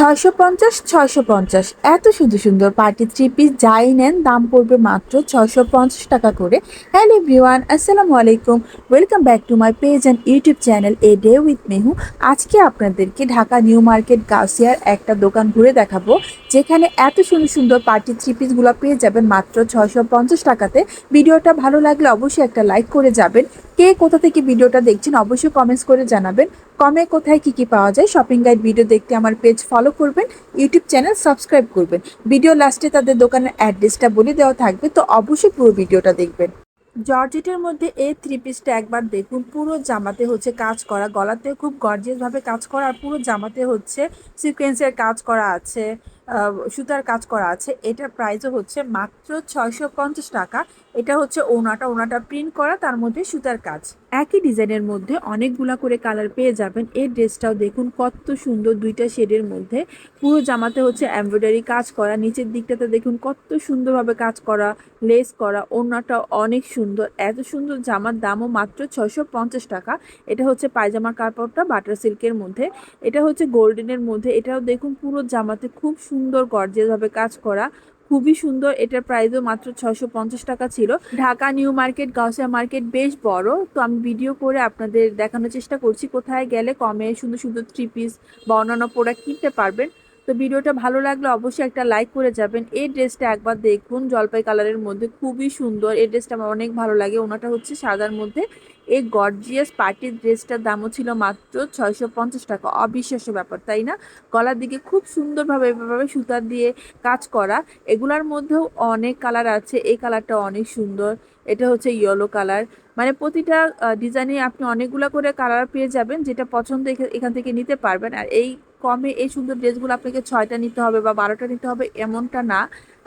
ছয়শো পঞ্চাশ ছয়শো পঞ্চাশ। এত সুন্দর সুন্দর পার্টি থ্রি পিস যাই নেন, দাম পড়বে মাত্র ছয়শো পঞ্চাশ টাকা করে। হ্যালো এভরিওয়ান আসসালামু আলাইকুম। Welcome back to my page and YouTube channel a day with Mehu আজকে আপনাদেরকে ঢাকা নিউ মার্কেট গাউসিয়ার একটা দোকান ঘুরে দেখাবো, যেখানে এত সুন্দর সুন্দর পার্টি থ্রি পিসগুলো পেয়ে যাবেন মাত্র ছয়শো পঞ্চাশ টাকাতে। ভিডিওটা ভালো লাগলে অবশ্যই একটা লাইক করে যাবেন। কে কোথা থেকে ভিডিওটা দেখছেন অবশ্যই কমেন্টস করে জানাবেন। কমে কোথায় কি কি পাওয়া যায় শপিং গাইড ভিডিও দেখতে আমার পেজ ফলো করবেন ইউটিউব চ্যানেল সাবস্ক্রাইব করবেন। ভিডিও লাস্টে তাদের দোকানের অ্যাড্রেসটা বলে দেওয়া থাকবে, তো অবশ্যই পুরো ভিডিওটা দেখবেন। জর্জেটের মধ্যে এই থ্রি পিসটা একবার দেখুন, পুরো জামাতে হচ্ছে কাজ করা গলাতে খুব গর্জিয়াস ভাবে কাজ করা, আর পুরো জামাতে হচ্ছে সিকোয়েন্সের কাজ করা আছে। সুতার কাজ করা আছে। এটার প্রাইসও হচ্ছে মাত্র ছয়শো পঞ্চাশ টাকা। এটা হচ্ছে ওনাটা ওনাটা প্রিন্ট করা, তার মধ্যে সুতার কাজ। একই ডিজাইনের মধ্যে অনেকগুলা করে কালার পেয়ে যাবেন। এই ড্রেসটাও দেখুন কত সুন্দর দুইটা শেডের মধ্যে। পুরো জামাতে হচ্ছে এমব্রয়ডারি কাজ করা। নিচের দিকটাতে দেখুন কত সুন্দরভাবে কাজ করা লেস করা। ওড়নাটা অনেক সুন্দর। এত সুন্দর জামার দামও মাত্র ছয়শো পঞ্চাশ টাকা। এটা হচ্ছে পায়জামার কাপড়টা বাটার সিল্কের মধ্যে। এটা হচ্ছে গোল্ডেনের মধ্যে। এটাও দেখুন পুরো জামাতে খুব সুন্দর গর্জিয়াসভাবে কাজ করা। খুবই সুন্দর, এটার প্রাইসও মাত্র ছয়শো পঞ্চাশ টাকা ছিল। Dhaka New Market, Gausia Market বেশ বড়। তো আমি ভিডিও করে আপনাদের দেখানোর চেষ্টা করছি, কোথায় গেলে কমে সুন্দর সুন্দর থ্রি পিস বা অন্যান্য প্রোডাক্ট কিনতে পারবেন। তো ভিডিওটা ভালো লাগলে অবশ্যই একটা লাইক করে যাবেন। এই ড্রেসটা একবার দেখুন, জলপাই কালারের মধ্যে খুবই সুন্দর। এই ড্রেসটা আমার অনেক ভালো লাগে। ওনাটা হচ্ছে সাদার মধ্যে। এই গর্জিয়াস পার্টির ড্রেসটার দামও ছিল মাত্র ছয়শো পঞ্চাশ টাকা। অবিশ্বাস্য ব্যাপার, তাই না? গলার দিকে খুব সুন্দরভাবে এভাবে সুতার দিয়ে কাজ করা। এগুলার মধ্যেও অনেক কালার আছে। এই কালারটা অনেক সুন্দর। এটা হচ্ছে ইয়েলো কালার মানে প্রতিটা ডিজাইনে আপনি অনেকগুলো করে কালার পেয়ে যাবেন, যেটা পছন্দ এখা- এখান থেকে নিতে পারবেন। আর এই কমে এই সুন্দর ড্রেসগুলো আপনাকে ছয়টা নিতে হবে বা বারোটা নিতে হবে এমনটা না।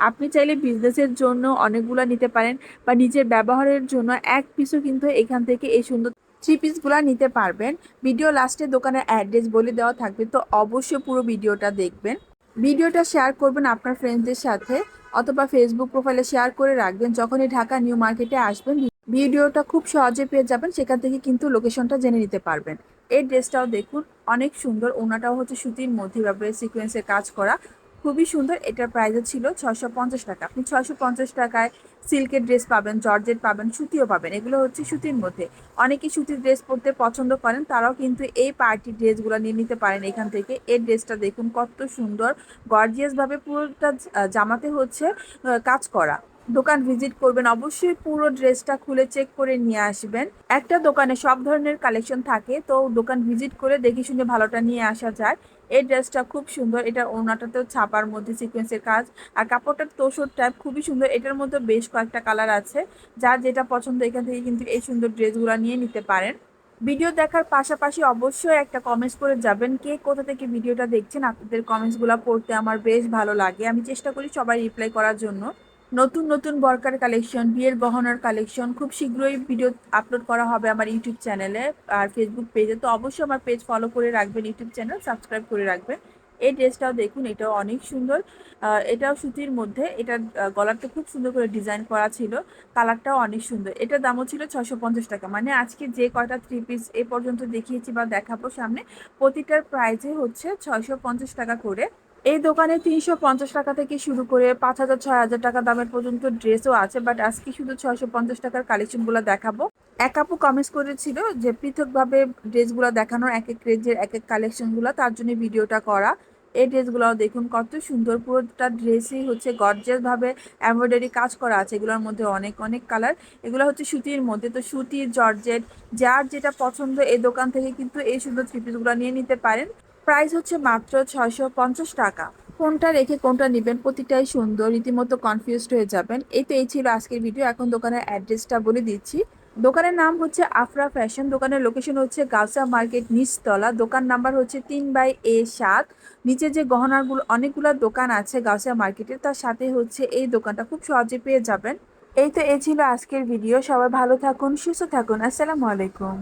আপনি চাইলে বিজনেসের জন্য অনেকগুলো নিতে পারেন বা নিজের ব্যবহারের জন্য এক পিসও কিন্তু এখান থেকে এই সুন্দর থ্রি পিসগুলো নিতে পারবেন। ভিডিও লাস্টে দোকানের অ্যাড্রেস বলে দেওয়া থাকবে, তো অবশ্যই পুরো ভিডিওটা দেখবেন। ভিডিওটা শেয়ার করবেন আপনার ফ্রেন্ডসদের সাথে অথবা ফেসবুক প্রোফাইলে শেয়ার করে রাখবেন। যখনই ঢাকা নিউ মার্কেটে আসবেন ভিডিওটা খুব সহজে পেয়ে যাবেন, সেখান থেকে কিন্তু লোকেশনটা জেনে নিতে পারবেন। এই ড্রেসটাও দেখুন, অনেক সুন্দর। ওনাটাও হচ্ছে সুতির মধ্যে ব্যাপারে সিকোয়েন্সের কাজ করা। খুবই সুন্দর। এটার প্রাইসও ছিল ছয়শো পঞ্চাশ টাকা। আপনি ছয়শো পঞ্চাশ টাকায় সিল্কের ড্রেস পাবেন, জর্জেট পাবেন, সুতিও পাবেন। এগুলো হচ্ছে সুতির মধ্যে। অনেকে সুতির ড্রেস পরতে পছন্দ করেন, তারাও কিন্তু এই পার্টি ড্রেসগুলো নিয়ে নিতে পারেন এখান থেকে। এই ড্রেসটা দেখুন কত সুন্দর। গর্জিয়াসভাবে পুরোটা জামাতে হচ্ছে কাজ করা। দোকান ভিজিট করবেন, অবশ্যই পুরো ড্রেসটা খুলে চেক করে নিয়ে আসবেন। একটা দোকানে সব ধরনের কালেকশন থাকে, তো দোকান ভিজিট করে দেখে শুনে ভালোটা নিয়ে আসা যায়। এই ড্রেসটা খুব সুন্দর, এটা ওনাটাতেও ছাপার মধ্যে সিকোয়েন্সের কাজ। আর কাপড়টার তোষর টাইপ খুবই সুন্দর, এটার মধ্যে বেশ কয়েকটা কালার আছে। যার যেটা পছন্দ, এখান থেকে কিন্তু এই সুন্দর ড্রেসগুলো নিয়ে নিতে পারেন। ভিডিও দেখার পাশাপাশি অবশ্যই একটা কমেন্টস করে যাবেন, কে কোথা থেকে ভিডিওটা দেখছেন? আপনাদের কমেন্টসগুলো পড়তে আমার বেশ ভালো লাগে। আমি চেষ্টা করি সবাই রিপ্লাই করার জন্য। নতুন নতুন বরকার কালেকশন বিয়ের গহনার কালেকশন খুব শীঘ্রই ভিডিও আপলোড করা হবে আমার ইউটিউব চ্যানেলে আর ফেসবুক পেজে তো অবশ্যই আমার পেজ ফলো করে রাখবেন ইউটিউব চ্যানেল সাবস্ক্রাইব করে রাখবেন। এই ড্রেসটাও দেখুন, এটাও অনেক সুন্দর। এটাও সুতির মধ্যে, এটা গলারটা খুব সুন্দর করে ডিজাইন করা ছিল। কালারটাও অনেক সুন্দর। এটার দামও ছিল ছশো টাকা। মানে আজকে যে কয়টা থ্রি পিস এ পর্যন্ত দেখিয়েছি বা দেখাবো সামনে, প্রতিটার প্রাইসে হচ্ছে ছয়শো পঞ্চাশ টাকা করে। এই দোকানে তিনশো পঞ্চাশ টাকা থেকে শুরু করে পাঁচ হাজার, ছয় হাজার টাকা দামের পর্যন্ত ড্রেসও আছে বাট আজকে শুধু ছয়শো পঞ্চাশ টাকার কালেকশনগুলো দেখাবো। এক আপু কমেন্টস করেছিল যে পৃথকভাবে ড্রেসগুলো দেখানোর এক এক রেঞ্জের এক এক কালেকশনগুলো, তার জন্য ভিডিওটা করা। এই ড্রেসগুলো দেখুন, কত সুন্দর পুরোটা ড্রেসই হচ্ছে গর্জিয়াস ভাবে এমব্রয়ডারি কাজ করা আছে। এগুলোর মধ্যে অনেক অনেক কালার এগুলো হচ্ছে সুতির মধ্যে, তো সুতির জর্জেট, যার যেটা পছন্দ, এই দোকান থেকে কিন্তু এই সুন্দর থ্রি পিসগুলো নিয়ে নিতে পারেন। প্রাইস হচ্ছে মাত্র ছয়শো পঞ্চাশ টাকা। কোনটা রেখে কোনটা নেবেন প্রতিটাই সুন্দর, রীতিমতো কনফিউজড হয়ে যাবেন। এই তো এই ছিল আজকের ভিডিও এখন দোকানের অ্যাড্রেসটা বলে দিচ্ছি। দোকানের নাম হচ্ছে আফরা ফ্যাশন দোকানের লোকেশন হচ্ছে গাউসা মার্কেট নিচতলা। দোকান নাম্বার হচ্ছে তিন বাই এ সাত। নিচে যে গহনারগুলো অনেকগুলো দোকান আছে গাউসিয়া মার্কেটে তার সাথে হচ্ছে এই দোকানটা খুব সহজে পেয়ে যাবেন। এই তো এ ছিল আজকের ভিডিও সবাই ভালো থাকুন, সুস্থ থাকুন। আসসালামু আলাইকুম।